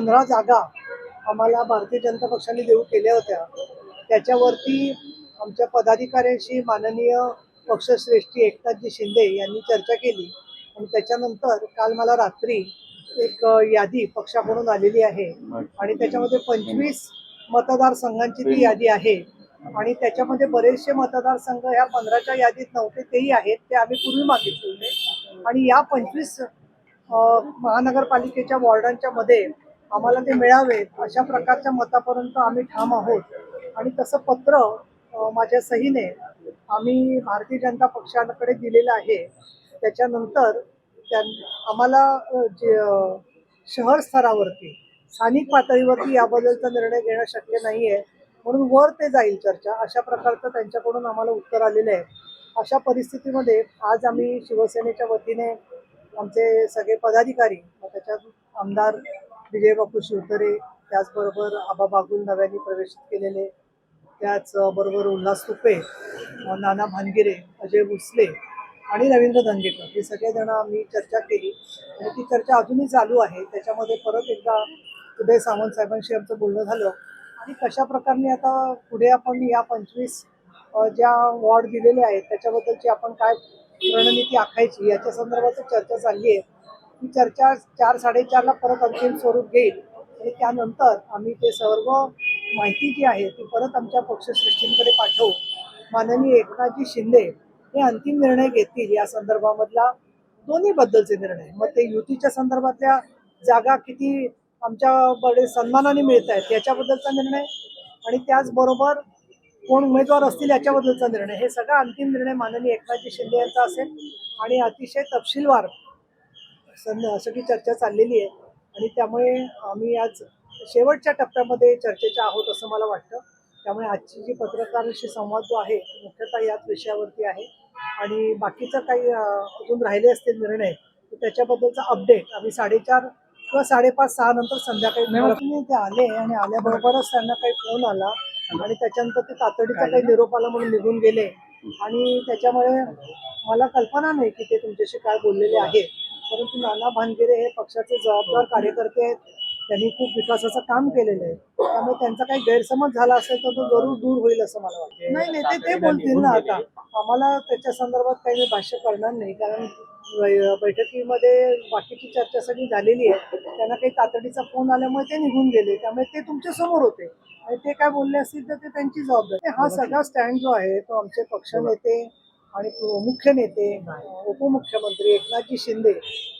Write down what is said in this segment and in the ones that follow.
पंधरा जागा आम्हाला भारतीय जनता पक्षाने देऊ केल्या होत्या. त्याच्यावरती आमच्या पदाधिकाऱ्यांशी माननीय पक्षश्रेष्ठी एकनाथजी शिंदे यांनी चर्चा केली. आणि त्याच्यानंतर काल मला रात्री एक यादी पक्षाकडून आलेली आहे. आणि त्याच्यामध्ये पंचवीस मतदारसंघांची ती यादी आहे. आणि त्याच्यामध्ये बरेचसे मतदारसंघ ह्या पंधराच्या यादीत नव्हते तेही आहेत ते आम्ही पूर्वी मागितले होते. आणि या पंचवीस महानगरपालिकेच्या वॉर्डांच्या मध्ये आम्हाला ते मिळावे अशा प्रकारच्या मतापर्यंत आम्ही ठाम आहोत. आणि तसं पत्र माझ्या सहीने आम्ही भारतीय जनता पक्षाकडे दिलेलं आहे. त्याच्यानंतर त्या आम्हाला जे शहर स्तरावरती स्थानिक पातळीवरती याबद्दलचा निर्णय घेणं शक्य नाही आहे म्हणून वर ते जाईल चर्चा. अशा प्रकारचं त्यांच्याकडून आम्हाला उत्तर आलेलं आहे. अशा परिस्थितीमध्ये आज आम्ही शिवसेनेच्या वतीने आमचे सगळे पदाधिकारी त्याच्यात आमदार विजय बापू शिवतरे त्याचबरोबर आबा बागुल नव्याने प्रवेशित केलेले त्याचबरोबर उल्हास तुपे नाना भानगिरे अजय भोसले आणि रवींद्र धनगेकर हे सगळेजण आम्ही चर्चा केली. आणि ती चर्चा अजूनही चालू आहे. त्याच्यामध्ये परत एकदा उदय सावंत साहेबांशी आमचं बोलणं झालं. आणि कशा प्रकारे आता पुढे आपण या पंचवीस ज्या वॉर्ड दिलेले आहेत त्याच्याबद्दलची आपण काय रणनीती आखायची याच्या संदर्भात चर्चा चालली आहे. ही चर्चा चार साडेचारला परत अंतिम स्वरूप घेईल. आणि त्यानंतर आम्ही ते सर्व माहिती जी आहे ती परत आमच्या पक्षश्रेष्ठींकडे पाठवू. माननीय एकनाथजी शिंदे हे अंतिम निर्णय घेतील या संदर्भामधला दोन्ही बद्दलचे निर्णय. मग ते युतीच्या संदर्भातल्या जागा किती आमच्याकडे सन्मानाने मिळत आहेत याच्याबद्दलचा निर्णय आणि त्याचबरोबर कोण उमेदवार असतील याच्याबद्दलचा निर्णय. हे सगळा अंतिम निर्णय माननीय एकनाथजी शिंदे यांचा असेल आणि अतिशय तपशीलवार सं सगळी चर्चा चाललेली आहे. आणि त्यामुळे आम्ही आज शेवटच्या टप्प्यामध्ये चर्चेच्या आहोत असं मला वाटतं. त्यामुळे आजची जी पत्रकारांशी संवाद जो आहे मुख्यतः याच विषयावरती आहे. आणि बाकीचं काही अजून राहिले असतील निर्णय तर त्याच्याबद्दलचा अपडेट आम्ही साडेचार किंवा साडेपाच सहा नंतर संध्याकाळी ते आले आणि आल्याबरोबरच त्यांना काही फोन आला. आणि त्याच्यानंतर ते तातडीचा काही निरोप आला म्हणून निघून गेले. आणि त्याच्यामुळे मला कल्पना नाही की ते तुमच्याशी काय बोललेले आहेत. परंतु नाना भानगिरे हे पक्षाचे जबाबदार कार्यकर्ते आहेत. त्यांनी खूप विकासाचं काम केलेलं आहे. त्यामुळे त्यांचा काही गैरसमज झाला असेल तर तो जरूर दूर होईल असं मला वाटतं. नाही नाही ते ते बोलतील ना आता. आम्हाला त्याच्या संदर्भात काही मी भाष्य करणार नाही. कारण बैठकीमध्ये बाकीची चर्चा सगळी झालेली आहे. त्यांना काही तातडीचा फोन आल्यामुळे ते निघून गेले. त्यामुळे ते तुमच्यासमोर होते. आणि ते काय बोलले असतील तर ते त्यांची जबाबदारी हा सगळा स्टँड जो आहे तो आमचे पक्षनेते आणि मुख्य नेते उपमुख्यमंत्री एकनाथजी शिंदे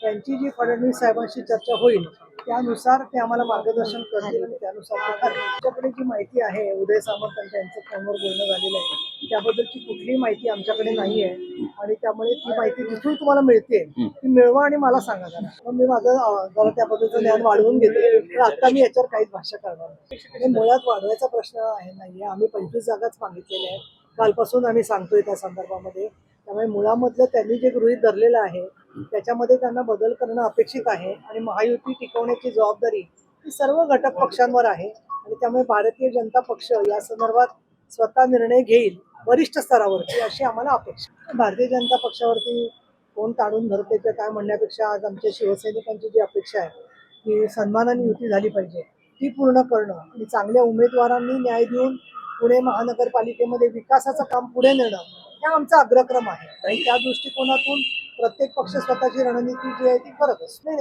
यांची जी फडणवीस साहेबांशी चर्चा होईल त्यानुसार ते आम्हाला मार्गदर्शन करतील आणि त्यानुसार. आमच्याकडे जी माहिती आहे उदय सामंत त्यांचं फोनवर बोलणं झालेलं आहे त्याबद्दलची कुठलीही माहिती आमच्याकडे नाही आहे आणि त्यामुळे ती माहिती जिथून तुम्हाला मिळते ती मिळवा आणि मला सांगा जरा. मग मी माझं जरा त्याबद्दलचं ज्ञान वाढवून घेते. पण आता मी याच्यावर काहीच भाष्य करणार नाही. मुळात वाढवायचा प्रश्न आहे नाहीये. आम्ही पंचवीस जागाच मागितलेल्या आहेत. कालपासून आम्ही सांगतोय त्या संदर्भामध्ये. त्यामुळे मुळामधलं त्यांनी जे गृहीत धरलेलं आहे त्याच्यामध्ये त्यांना बदल करणं अपेक्षित आहे आणि महायुती टिकवण्याची जबाबदारी ही सर्व घटक पक्षांवर आहे आणि त्यामुळे भारतीय जनता पक्ष या संदर्भात स्वतः निर्णय घेईल वरिष्ठ स्तरावरती अशी आम्हाला अपेक्षा भारतीय जनता पक्षावरती कोण ताणून धरते का काय म्हणण्यापेक्षा आज आमच्या शिवसैनिकांची जी अपेक्षा आहे की सन्मानाने युती झाली पाहिजे ती पूर्ण करणं आणि चांगल्या उमेदवारांनी न्याय देऊन पुणे महानगरपालिकेमध्ये विकासाचं काम पुढे नेणं हा आमचा अग्रक्रम आहे. आणि त्या दृष्टिकोनातून प्रत्येक पक्ष स्वतःची रणनीती जी आहे ती करत असतो.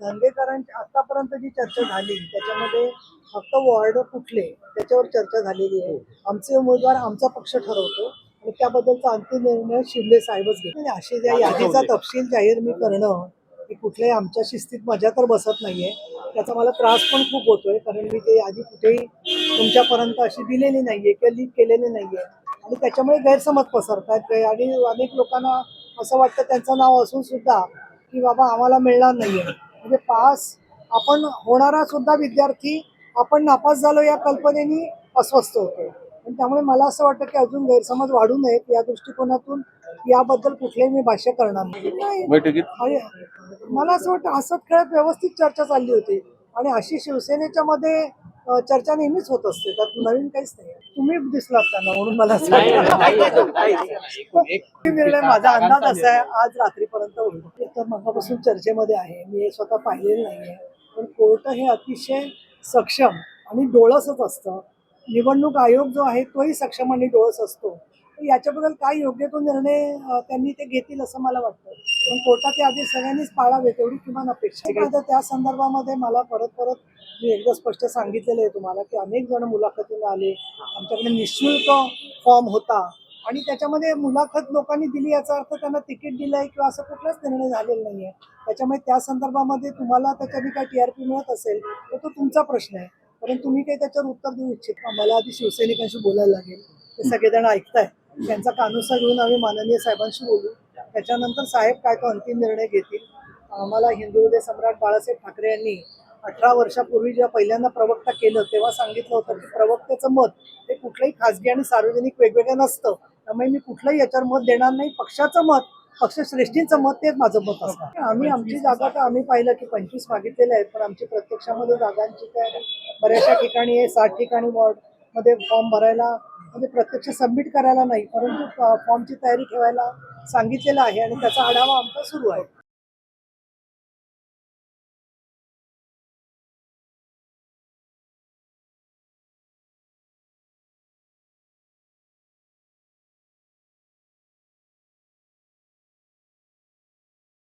धंगेकरांची आतापर्यंत जी चर्चा झाली त्याच्यामध्ये फक्त वॉर्ड कुठले त्याच्यावर चर्चा झालेली आहे आमचे उमेदवार आमचा पक्ष ठरवतो आणि त्याबद्दलचा अंतिम निर्णय शिंदे साहेबच घेतो आणि असे ज्या यादीचा तपशील जाहीर मी करणं की कुठल्याही आमच्या शिस्तीत मजा तर बसत नाहीये. त्याचा मला त्रास पण खूप होतोय कारण मी ते आधी कुठेही तुमच्यापर्यंत अशी दिलेली नाहीये किंवा लीक केलेली नाहीये. आणि त्याच्यामुळे गैरसमज पसरतात आणि अनेक लोकांना असं वाटतं त्यांचं नाव असून सुद्धा की बाबा आम्हाला मिळणार नाहीये. म्हणजे पास आपण होणारा सुद्धा विद्यार्थी आपण नापास झालो या कल्पनेनी अस्वस्थ होतो त्यामुळे मला असं वाटतं की अजून गैरसमज वाढू नयेत. या दृष्टिकोनातून याबद्दल कुठलेही मी भाष्य करणार नाही. मला असं वाटतं हसत खेळत व्यवस्थित चर्चा चालली होती. आणि अशी शिवसेनेच्या मध्ये चर्चा नेहमीच होत असते. त्यात नवीन काहीच नाही. तुम्ही दिसलात त्यांना म्हणून मला असं वाटतं. निर्णय माझा अंदाज असा आहे आज रात्रीपर्यंत होईल. तर मगापासून चर्चेमध्ये आहे. मी हे स्वतः पाहिलेलं नाहीये. पण कोर्ट हे अतिशय सक्षम आणि डोळसच असतं. निवडणूक आयोग जो आहे तोही सक्षम आणि डोळस असतो. तर याच्याबद्दल काय योग्य तो निर्णय त्यांनी ते घेतील असं मला वाटतं. पण कोर्टाचे आदेश सगळ्यांनीच पाळावे तेवढी किमान अपेक्षा आहे. आता त्या संदर्भामध्ये मला परत परत मी एकदा स्पष्ट सांगितलेलं आहे तुम्हाला की अनेक जण मुलाखतीला आले. आमच्याकडे निशुल्क फॉर्म होता. आणि त्याच्यामध्ये मुलाखत लोकांनी दिली याचा अर्थ त्यांना तिकीट दिलंय किंवा असं कुठलाच निर्णय झालेला नाहीये. त्याच्यामुळे त्या संदर्भामध्ये तुम्हाला त्याच्याने काय टी आर पी मिळत असेल तर तो तुमचा प्रश्न आहे. कारण तुम्ही काही त्याच्यावर उत्तर देऊ इच्छित मला आधी शिवसैनिकांशी बोलायला लागेल. ते सगळेजण ऐकताय त्यांचा कानुसा घेऊन आम्ही माननीय साहेबांशी बोलू. त्याच्यानंतर साहेब काय तो अंतिम निर्णय घेतील? आम्हाला हिंदू हृदय सम्राट बाळासाहेब ठाकरे यांनी अठरा वर्षापूर्वी जेव्हा पहिल्यांदा प्रवक्ता केलं तेव्हा सांगितलं होतं की प्रवक्त्याचं मत हे कुठलंही खासगी आणि सार्वजनिक वेगवेगळं नसतं. त्यामुळे मी कुठलंही याच्यावर मत देणार नाही. पक्षाचं मत पक्षश्रेष्ठींचं मत तेच माझं मत असतं. आम्ही आमची जागा तर आम्ही पाहिलं की पंचवीस मागितलेल्या आहेत पण आमची प्रत्यक्षामध्ये जागांची काय बऱ्याचशा ठिकाणी सात साठ ठिकाणी वॉर्डमध्ये फॉर्म भरायला म्हणजे प्रत्यक्ष सबमिट करायला नाही परंतु फॉर्मची तयारी ठेवायला सांगितलेलं आहे आणि त्याचा आढावा आमचा सुरू आहे.